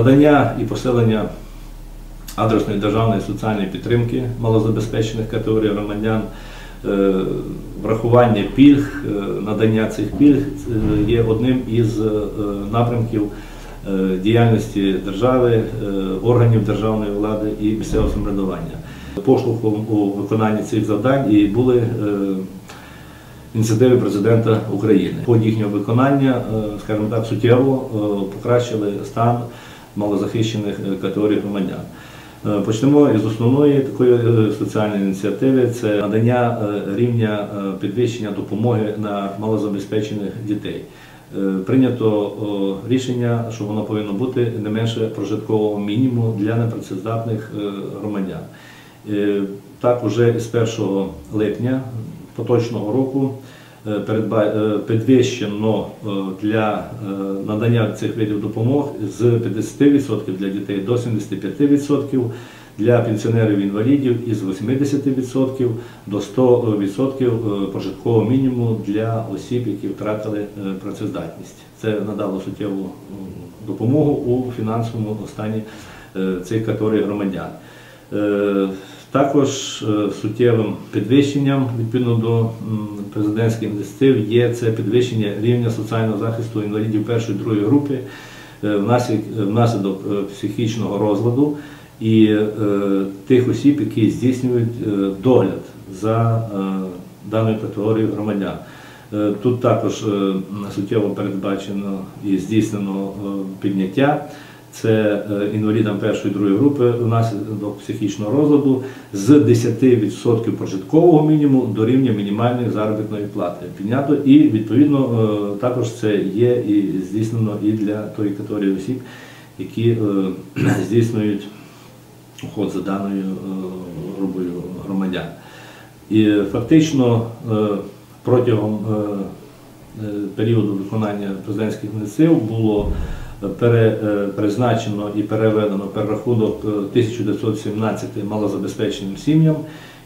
надання і посилення адресної державної соціальної підтримки малозабезпечених категорій громадян, е, врахування пільг, е, надання цих пільг є одним із е, напрямків діяльності держави, органів державної влади і місцевого самоврядування. Поштовхом у виконанні цих завдань і були ініціативи президента України. Под їхнього виконання, скажімо так, суттєво покращили стан малозахищених е, категорій громадян. Е, Почнемо із основної такої е, соціальної ініціативи це надання рівня підвищення допомоги на малозабезпечених дітей. Прийнято рішення, що воно повинно бути не менше прожиткового мінімуму для непрацездатних громадян. Так, уже з 1 липня поточного року підвищено е, для е, надання цих видів допомог з 50% для дітей до 75%, для пенсіонерів-інвалідів із 80% до 100% е, прожиткового мінімуму для осіб, які втратили е, працездатність. Це надало суттєву допомогу у фінансовому стані е, цих категорій громадян. Також е, суттєвим підвищенням відповідно до президентських ініціатив є це підвищення рівня соціального захисту інвалідів першої і другої групи е, внаслідок, е, психічного розладу і тих осіб, які здійснюють догляд за даною категорією громадян. Тут також суттєво передбачено і здійснено підняття. Це е, інвалідам першої другої групи внаслідок психічного розладу з 10% прожиткового мінімуму до рівня мінімальної заробітної плати. Піднято і відповідно е, також це є і здійснено і для тої категорії осіб, які е, здійснюють уход за даною групою громадян. І фактично протягом періоду виконання президентських ініціатив було призначено і переведено перерахунок е, 1917 малозабезпеченим сім'ям,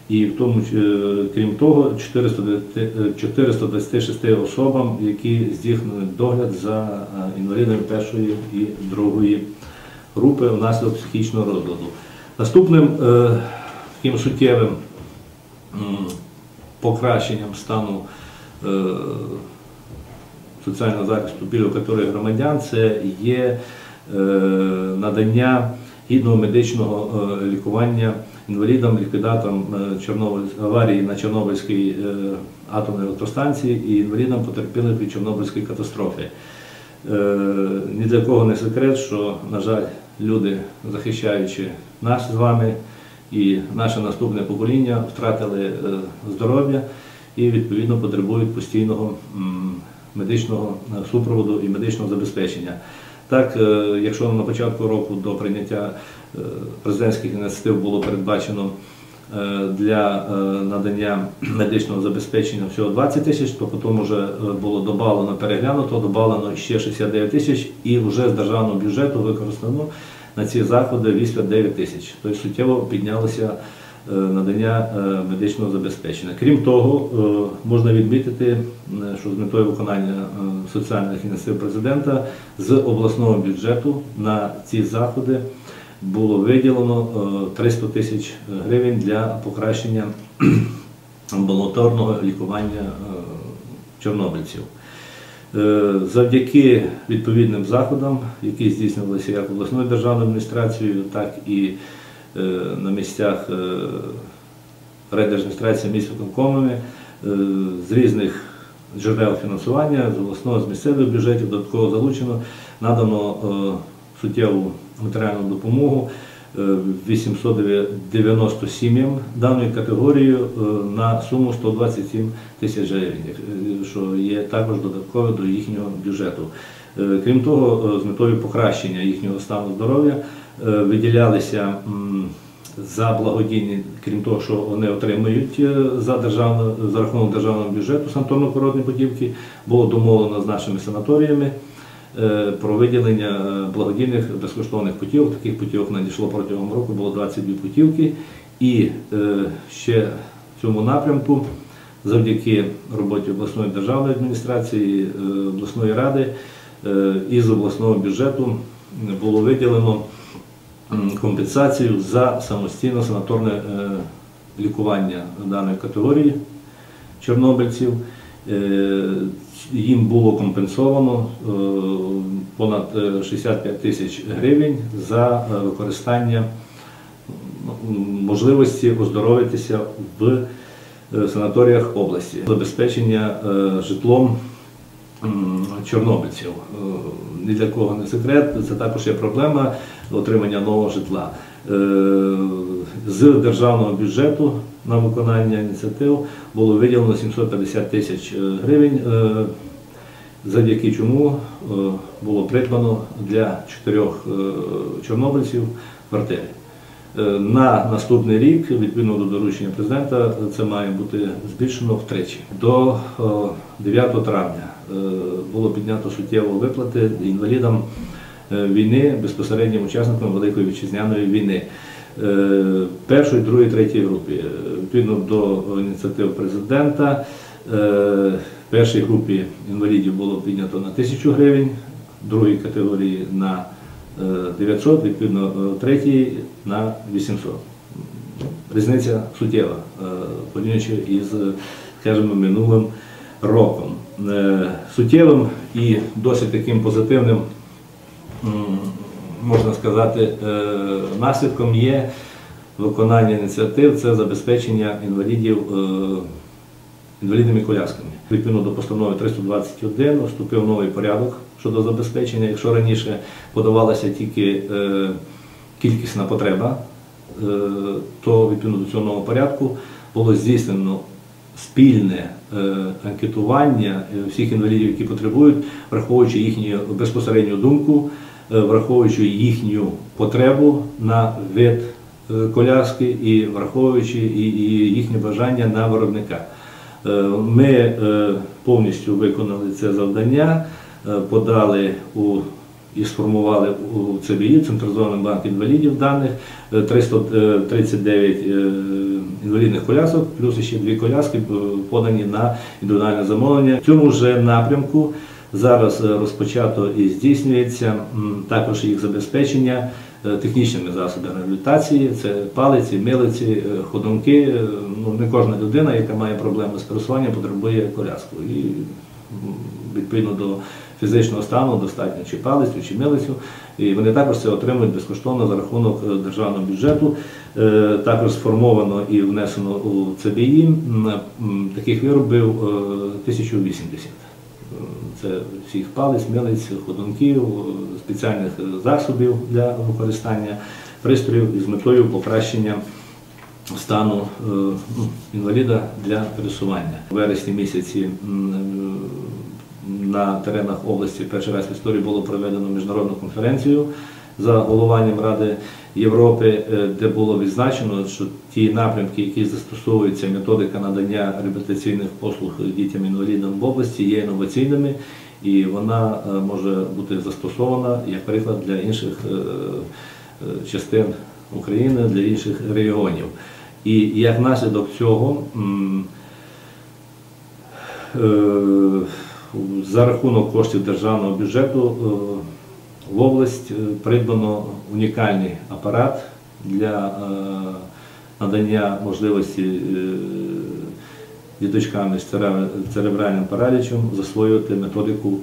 і в тому, е, крім того, 420 е, 426 особам, які здійснюють догляд за е, інвалідами першої і другої групи внаслідок психічного розладу. Наступним е, таким суттєвим покращенням стану е, соціального захисту пільгових категорії громадян це є е, надання гідного медичного е, лікування інвалідам, ліквідаторам е, аварії на Чорнобильській атомній електростанції і інвалідам потерпілих від Чорнобильської катастрофи. Ні для кого не секрет, що, на жаль, люди, захищаючи нас з вами і наше наступне покоління, втратили здоров'я і відповідно потребують постійного медичного е, супроводу і медичного забезпечення. Так, е, якщо на початку року до прийняття е, президентських ініціатив було передбачено для надання медичного забезпечення всього 20 тисяч, то потім вже було добавлено, переглянуто, добавлено ще 69 тисяч і вже з державного бюджету використано на ці заходи 89 тисяч. Тобто суттєво піднялося надання е, медичного забезпечення. Крім того, е, можна відмітити, е, що з метою виконання е, соціальних ініціатив президента з обласного бюджету на ці заходи було виділено е, 300 тисяч гривень для покращення амбулаторного лікування е, чорнобильців. Е, Завдяки відповідним заходам, які здійснювалися як обласною державною адміністрацією, так і е, на місцях е, райдержадміністрації міст виконкомами, е, з різних джерел фінансування, з обласного, з місцевих бюджетів додатково залучено, надано е, суттєву матеріальну допомогу е, 890 сім'ям даної категорії е, на суму 127 тисяч гривень, е, що є також додатково до їхнього бюджету. Е, Крім того, е, з метою покращення їхнього стану здоров'я е, виділялися за благодійні, крім того, що вони отримують е, за державно, за рахунок державного бюджету санаторно-курортні путівки, було домовлено з нашими санаторіями е, про виділення е, благодійних безкоштовних путівок. Таких путівок надійшло протягом року, було 22 путівки. І е, ще в цьому напрямку, завдяки роботі обласної державної адміністрації, е, обласної ради, е, із обласного бюджету було виділено компенсацію за самостійне санаторне е, лікування даної категорії чорнобильців. Е, Їм було компенсовано е, понад е, 65 тисяч гривень за використання можливості оздоровитися в санаторіях області, забезпечення житлом чорнобильців. Е, Ні для кого не секрет, це також є проблема отримання нового житла. Е, З державного бюджету на виконання ініціатив було виділено 750 тисяч е, гривень, завдяки чому було придбано для чотирьох чорнобильців квартири. Е, На наступний рік, відповідно до доручення президента, це має бути збільшено втричі. До е, 9 травня е, було піднято суттєво виплати інвалідам е, війни, безпосереднім учасникам Великої вітчизняної війни. Е, Першої, другої, третьої групі. Е, Відповідно до ініціатив президента, е, першій групі інвалідів було піднято на 1000 гривень, другій категорії на е, 900, відповідно е, третій на 800. Різниця суттєва, е, порівнюючи із, скажімо, минулим роком. Е, Суттєвим і досить таким позитивним, можна сказати, е, наслідком є виконання ініціатив, це забезпечення інвалідів е, інвалідними колясками. Відповідно до постанови 321 вступив новий порядок щодо забезпечення. Якщо раніше подавалася тільки е, кількісна потреба, е, то відповідно до цього нового порядку було здійснено спільне е, анкетування всіх інвалідів, які потребують, враховуючи їхню безпосередню думку, враховуючи їхню потребу на вид коляски і враховуючи їхнє бажання на виробника. Ми повністю виконали це завдання, подали у і сформували у ЦБІ, Централізований банк інвалідів даних, е, 339 е, інвалідних колясок, плюс ще дві коляски е, подані на індивідуальне замовлення. В цьому ж напрямку зараз е, розпочато і здійснюється також їх забезпечення е, технічними засобами реабілітації, це палиці, милиці, е, ходунки. Е, Ну, не кожна людина, яка має проблеми з пересуванням, потребує коляску. І відповідно до фізичного стану достатньо чи палицю, чи милицю. І вони також це отримують безкоштовно за рахунок е, державного бюджету. Е, Також сформовано і внесено у ЦБІ таких виробів е, 1080. Е, Це всіх палець, милиць, ходунків, спеціальних засобів для використання пристроїв із метою покращення стану ну, інваліда для пересування. У вересні місяці на теренах області перший раз в історії було проведено міжнародну конференцію за головуванням Ради Європи, е, де було відзначено, що ті напрямки, які застосовуються методика надання реабілітаційних послуг дітям-інвалідам в області, є інноваційними і вона е, може бути застосована як приклад для інших е, частин України, для інших регіонів. І як наслідок цього за рахунок коштів державного бюджету е, в область е, придбано унікальний апарат для е, надання можливості діточками з церебральним паралічем засвоювати методику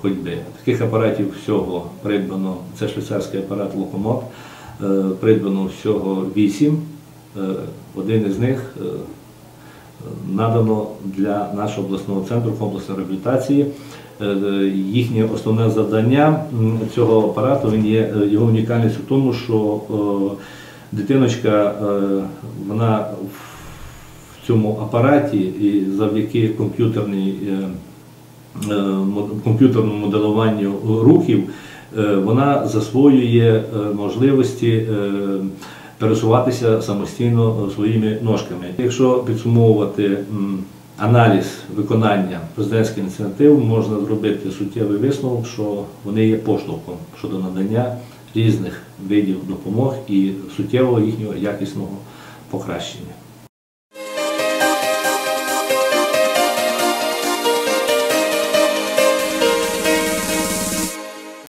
ходьби. Таких апаратів всього придбано, це швейцарський апарат локомот, придбано всього вісім. Один із них надано для нашого обласного центру комплексної реабілітації. Е, Їхнє основне завдання цього апарату він є е, його унікальність у тому, що е, дитиночка вона в цьому апараті і завдяки комп'ютерній комп'ютерному моделюванню рухів вона засвоює можливості пересуватися самостійно своїми ножками. Якщо підсумовувати аналіз виконання президентських ініціатив, можна зробити суттєвий висновок, що вони є поштовхом щодо надання різних видів допомог і суттєвого їхнього якісного покращення.